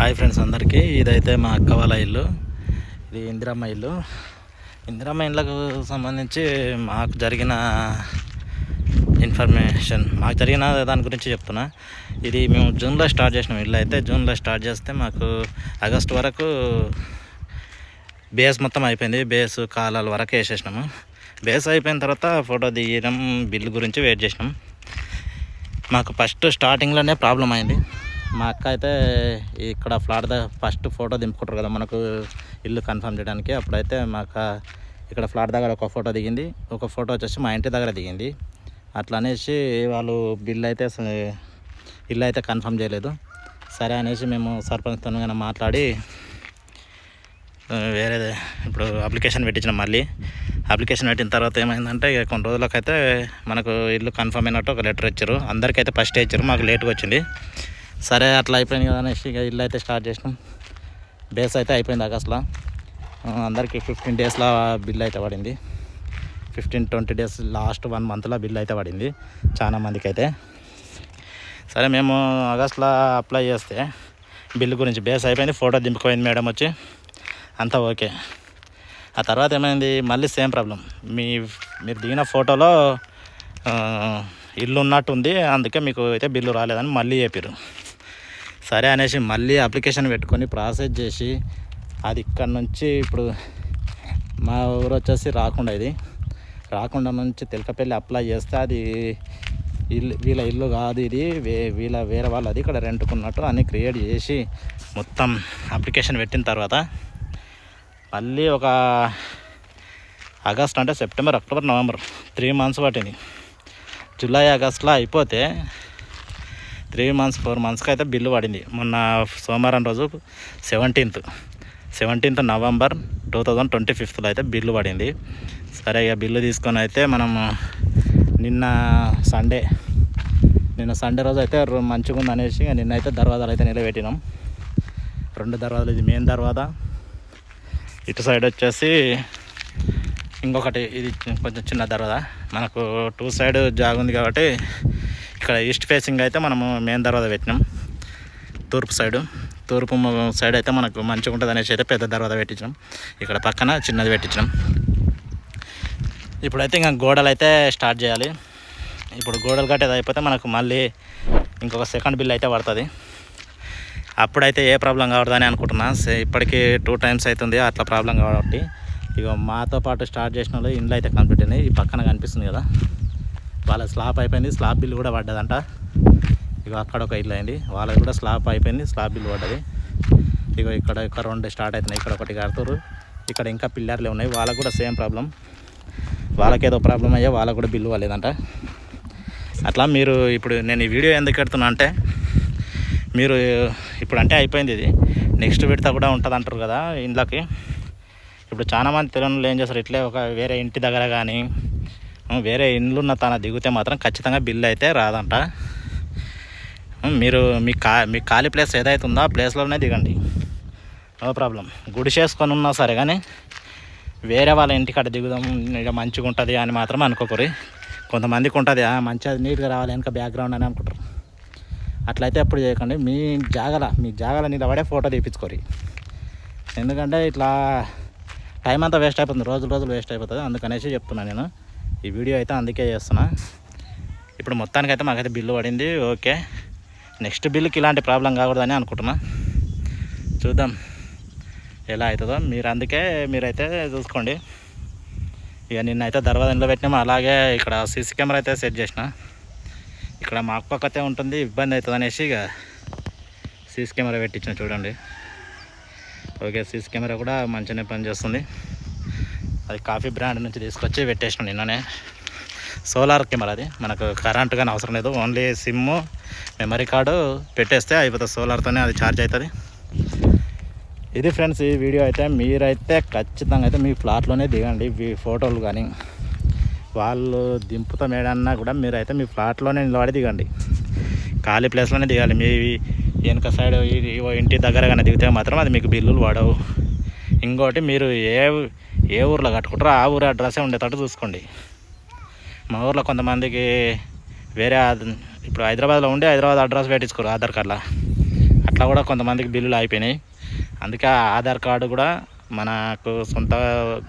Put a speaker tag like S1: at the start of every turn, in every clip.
S1: Hi friends అందరికీ. ఇదైతే మా అక్క వాళ్ళ ఇల్లు. ఇది ఇందిరమ్మ ఇల్లు. ఇందిరమ్మ ఇళ్ళకు సంబంధించి మాకు జరిగిన ఇన్ఫర్మేషన్ మాకు జరిగిన దాని గురించి చెప్తున్నా. ఇది మేము జూన్లో స్టార్ట్ చేసినాం ఇల్లు అయితే జూన్లో స్టార్ట్ చేస్తే మాకు ఆగస్ట్ వరకు బేస్ మొత్తం అయిపోయింది. బేస్ కాలాల వరకు వేసేసినాము. బేస్ అయిపోయిన తర్వాత ఫోటో దిగడం బిల్లు గురించి వెయిట్ చేసినాం. మాకు ఫస్ట్ స్టార్టింగ్లోనే ప్రాబ్లం అయింది. మా అక్క అయితే ఇక్కడ ఫ్లాట్ ద ఫస్ట్ ఫోటో దింపుకుంటారు కదా మనకు ఇల్లు కన్ఫర్మ్ చేయడానికి. అప్పుడైతే మా అక్క ఇక్కడ ఫ్లాట్ దగ్గర ఒక ఫోటో దిగింది. ఒక ఫోటో వచ్చేసి మా ఇంటి దగ్గర దిగింది. అట్లా అనేసి వాళ్ళు బిల్ అయితే ఇల్లు అయితే కన్ఫర్మ్ చేయలేదు. సరే అనేసి మేము సర్పంచ్తో కానీ మాట్లాడి వేరే ఇప్పుడు అప్లికేషన్ పెట్టించిన మళ్ళీ. అప్లికేషన్ పెట్టిన తర్వాత ఏమైందంటే కొన్ని రోజులకైతే మనకు ఇల్లు కన్ఫర్మ్ అయినట్టు ఒక లెటర్ ఇచ్చారు. అందరికైతే ఫస్ట్ ఇచ్చారు. మాకు లేట్గా వచ్చింది. సరే అట్లా అయిపోయింది కదా అనేసి ఇక ఇల్లు అయితే స్టార్ట్ చేసినాం. బేస్ అయితే అయిపోయింది అసలు అందరికీ ఫిఫ్టీన్ డేస్లో బిల్ అయితే పడింది. Fifteen twenty days last one మంత్లో బిల్ అయితే పడింది చాలా మందికి అయితే. సరే మేము ఆగస్ట్లో అప్లై చేస్తే బిల్లు గురించి బేస్ అయిపోయింది ఫోటో దింపుకోయింది మేడం వచ్చి. అంతా ఓకే. ఆ తర్వాత ఏమైంది మళ్ళీ సేమ్ ప్రాబ్లం మీ మీరు దిగిన ఫోటోలో ఇల్లు ఇల్లు ఉన్నట్టుంది అందుకే మీకు అయితే బిల్లు రాలేదని మళ్ళీ చెప్పారు సరే అనేసి మళ్ళీ అప్లికేషన్ పెట్టుకొని ప్రాసెస్ చేసి అది ఇక్కడ నుంచి ఇప్పుడు మా ఊరు వచ్చేసి రాకుండా ఇది. రాకుండా నుంచి తెలకపల్లి అప్లై చేస్తే అది ఇల్లు వీళ్ళ ఇల్లు కాదు ఇది. వే వీళ్ళ వేరే వాళ్ళది ఇక్కడ రెంట్కున్నట్టు అన్నీ క్రియేట్ చేసి మొత్తం అప్లికేషన్ పెట్టిన తర్వాత మళ్ళీ ఒక ఆగస్ట్ అంటే September October November three months పట్టింది. జూలై ఆగస్ట్లో అయిపోతే త్రీ మంత్స్ ఫోర్ మంత్స్కి అయితే బిల్లు పడింది. మొన్న సోమవారం రోజు seventeenth seventeenth November two thousand twenty ఫిఫ్త్లో అయితే బిల్లు పడింది. సరే ఇక బిల్లు తీసుకొని అయితే మనం నిన్న సండే నిన్న సండే రోజు అయితే మంచిగా ఉంది అనేసి నిన్న అయితే దర్వాజాలు అయితే నిలబెట్టినాం. రెండు దర్వాజాలు ఇది మెయిన్ దర్వాజా. ఇటు సైడ్ వచ్చేసి ఇంకొకటి ఇది కొంచెం చిన్న దర్వాజా. మనకు టూ సైడ్ జాగుంది ఉంది కాబట్టి ఇక్కడ ఈస్ట్ ఫేసింగ్ అయితే మనము మెయిన్ దర్వాజా పెట్టినాం. తూర్పు సైడు తూర్పు సైడ్ అయితే మనకు మంచిగా ఉంటుంది అనేసి అయితే పెద్ద దర్వాజ పెట్టించినాం. ఇక్కడ పక్కన చిన్నది పెట్టించినాం. ఇప్పుడైతే ఇంకా గోడలు అయితే స్టార్ట్ చేయాలి. ఇప్పుడు గోడలు కట్టేది అయిపోతే మనకు మళ్ళీ ఇంకొక సెకండ్ బిల్ అయితే పడుతుంది. అప్పుడైతే ఏ ప్రాబ్లం కావడదని అనుకుంటున్నా. ఇప్పటికీ టూ టైమ్స్ అవుతుంది. అట్లా ప్రాబ్లం కాబట్టి ఇక మాతో పాటు స్టార్ట్ చేసిన వాళ్ళు ఇండ్లు అయితే కంప్లీట్ అయినాయి. ఈ పక్కన కనిపిస్తుంది కదా. వాళ్ళ స్లాబ్ అయిపోయింది స్లాబ్ బిల్ కూడా పడ్డదంట. ఇక అక్కడ ఒక ఇల్లు అయింది. వాళ్ళది కూడా స్లాబ్ అయిపోయింది స్లాబ్ బిల్ పడ్డది. ఇక ఇక్కడ ఒక రెండు స్టార్ట్ అవుతున్నాయి ఇక్కడ ఒకటి కడుతురు ఇక్కడ ఇంకా పిల్లర్లు ఉన్నాయి వాళ్ళకు కూడా సేమ్ ప్రాబ్లం వాళ్ళకేదో ప్రాబ్లం అయ్యా వాళ్ళకు కూడా బిల్లు వాళ్ళేదంట అట్లా మీరు ఇప్పుడు నేను ఈ వీడియో ఎందుకు పెడుతున్నా అంటే మీరు ఇప్పుడు అంటే అయిపోయింది ఇది. నెక్స్ట్ విడత కూడా ఉంటుంది అంటారు కదా ఇండ్లకి. ఇప్పుడు చాలామంది తెలియని ఏం చేస్తారు? ఇట్లే ఒక వేరే ఇంటి దగ్గర కానీ వేరే ఇండ్లున్న తన దిగితే మాత్రం ఖచ్చితంగా బిల్ అయితే రాదంట. మీరు మీ కా మీ ఖాళీ ప్లేస్ ఏదైతే ఉందో ఆ ప్లేస్లోనే దిగండి. No problem. గుడి చేసుకొని ఉన్నా సరే కానీ వేరే వాళ్ళ ఇంటికాడ దిగుదాం ఇక మంచిగా ఉంటుంది అని మాత్రం అనుకోకూరి కొంతమందికి ఉంటుంది మంచిగా నీట్గా రావాలి వెనక బ్యాక్గ్రౌండ్ అని అనుకుంటారు. అట్లయితే ఎప్పుడు చేయకండి. మీ జాగల మీ జాగల నిలబడే ఫోటో తీపించుకోరి ఎందుకంటే ఇట్లా టైం అంతా వేస్ట్ అయిపోతుంది. రోజులు రోజులు వేస్ట్ అయిపోతుంది. అందుకనేసి చెప్తున్నాను నేను. ఈ వీడియో అయితే అందుకే చేస్తున్నా. ఇప్పుడు మొత్తానికైతే మాకైతే బిల్లు పడింది. ఓకే. నెక్స్ట్ బిల్లుకి ఇలాంటి ప్రాబ్లం కాకూడదని అనుకుంటున్నా. చూద్దాం. ఎలా అవుతుందో. మీరు అందుకే మీరైతే చూసుకోండి. ఇక నిన్నైతే దర్వాజంలో పెట్టినాము. అలాగే ఇక్కడ సీసీ కెమెరా అయితే సెట్ చేసిన. ఇక్కడ మాకు పక్కతే ఉంటుంది. ఇబ్బంది అవుతుంది అనేసి ఇక సీసీ కెమెరా పెట్టించిన చూడండి. ఓకే సీసీ కెమెరా కూడా మంచిగానే పనిచేస్తుంది. అది కాఫీ బ్రాండ్ నుంచి తీసుకొచ్చి పెట్టేసిన నిన్ననే. సోలార్ కెమెరా అది. మనకు కరెంట్ కానీ అవసరం లేదు. ఓన్లీ సిమ్ మెమరీ కార్డు పెట్టేస్తే అయిపోతుంది సోలార్తోనే అది ఛార్జ్ అవుతుంది. ఇది ఫ్రెండ్స్ ఈ వీడియో అయితే మీరైతే ఖచ్చితంగా అయితే మీ ఫ్లాట్లోనే దిగండి. మీ ఫోటోలు కానీ వాళ్ళు దింపుతాం ఏడన్నా కూడా మీరైతే మీ ఫ్లాట్లోనే నిలబడి దిగండి. ఖాళీ ప్లేస్లోనే దిగాలి. మీ వెనుక సైడ్ ఇంటి దగ్గర కానీ దిగితే మాత్రం అది మీకు బిల్లులు పడవు ఇంకోటి మీరు ఏ ఏ ఊర్లో కట్టుకుంటారో ఆ ఊరి అడ్రస్సే ఉండేటట్టు చూసుకోండి. మా ఊర్లో కొంతమందికి వేరే ఇప్పుడు హైదరాబాద్లో ఉండి హైదరాబాద్ అడ్రస్ పెట్టించుకోరు ఆధార్ కార్డులో. అట్లా కూడా కొంతమందికి బిల్లులు అయిపోయినాయి. అందుకే ఆ ఆధార్ కార్డు కూడా మనకు సొంత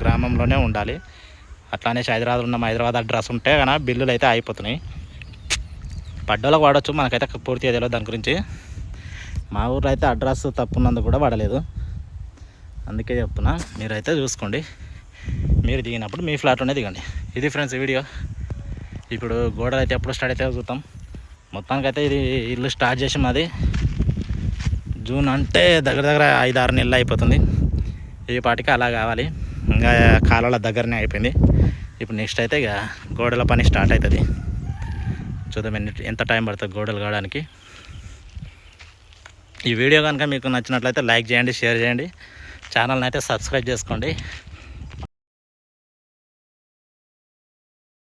S1: గ్రామంలోనే ఉండాలి. అట్లానే హైదరాబాద్ ఉన్న హైదరాబాద్ అడ్రస్ ఉంటే కానీ బిల్లులు అయితే అయిపోతున్నాయి. పడ్డోళ్ళకి వాడచ్చు మనకైతే పూర్తిగా తెలియదు దాని గురించి. మా ఊర్లో అయితే అడ్రస్ తప్పున్నందుకు కూడా వాడలేదు. అందుకే చెప్తున్నా మీరైతే చూసుకోండి. మీరు దిగినప్పుడు మీ ఫ్లాట్లోనే దిగండి. ఇది ఫ్రెండ్స్ వీడియో. ఇప్పుడు గోడలు అయితే ఎప్పుడు స్టార్ట్ అయితే చూద్దాం. మొత్తానికైతే ఇది ఇల్లు స్టార్ట్ చేసి మాది. జూన్ అంటే దగ్గర దగ్గర ఐదు ఆరు నెలలు అయిపోతుంది. ఈ పాటికి అలా కావాలి. ఇంకా కాలాల దగ్గరనే అయిపోయింది. ఇప్పుడు నెక్స్ట్ అయితే ఇక గోడల పని స్టార్ట్ అవుతుంది. చూద్దాం ఎన్ని ఎంత టైం పడుతుంది గోడలు కావడానికి. ఈ వీడియో కనుక మీకు నచ్చినట్లయితే లైక్ చేయండి షేర్ చేయండి. ఛానల్ని అయితే సబ్స్క్రైబ్ చేసుకోండి.